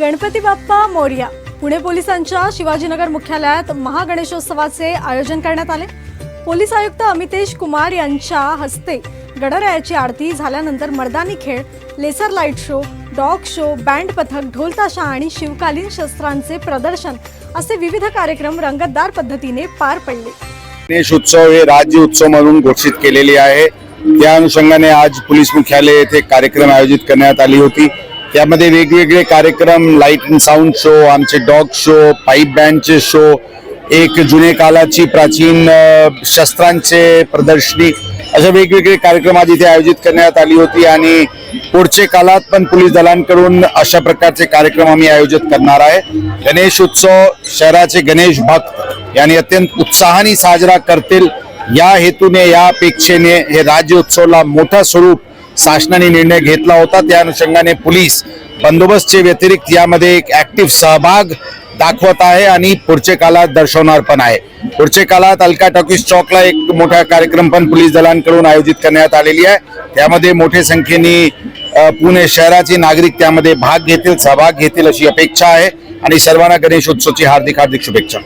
गणपती बाप्पा मोर्या. पुणे पोलिसांच्या शिवाजीनगर मुख्यालयात महागणेशोत्सवाचे आयोजन करण्यात आले. पोलीस आयुक्त अमितेश कुमार यांच्या हस्ते गणरायाची आरती झाल्यानंतर मर्दानी खेळ laser light show dog show band पथक ढोलताशा आणि शिवकालीन शस्त्रांचे प्रदर्शन असे विविध कार्यक्रम रंगतदार पद्धतीने पार पडले. गणेश उत्सव हे राज्य उत्सव म्हणून घोषित केलेली आहे. त्या अनुषंगाने आज पोलीस मुख्यालय येथे कार्यक्रम आयोजित करण्यात आली होती. त्यामध्ये वेगवेगळे कार्यक्रम लाइट अँड साऊंड शो आमचे डॉग शो पाईप बँडचे शो एक जुने कालाची प्राचीन शस्त्रांचे प्रदर्शनी असे वेगवेगळे कार्यक्रम आज इथे आयोजित करण्यात आली होती आणि पुढचे काळात पण पोलीस दलांकडून अशा प्रकारचे कार्यक्रम आम्ही आयोजित करणार आहे. गणेश उत्सव शहराचे गणेश भक्त यांनी अत्यंत उत्साहाने साजरा करतील. या हेतूने या अपेक्षेने हे राज्य उत्सवला मोठा स्वरूप शासनाने निर्णय घेतला होता. त्या अनुषंगाने पोलीस बंदोबस्तचे व्यतिरिक्त यामध्ये एक ऍक्टिव्ह सहभाग दाखवत आहे आणि पुढचे काळात दर्शवणार पण आहे. पुढचे काळात अलका टॉकीज चौकला एक मोठा कार्यक्रम पण पोलीस दलांकडून आयोजित करण्यात आलेली आहे. त्यामध्ये मोठ्या संख्येने पुणे शहराचे नागरिक त्यामध्ये भाग घेतील सहभाग घेतील अशी अपेक्षा आहे. आणि सर्वांना गणेशोत्सवची हार्दिक हार्दिक शुभेच्छा.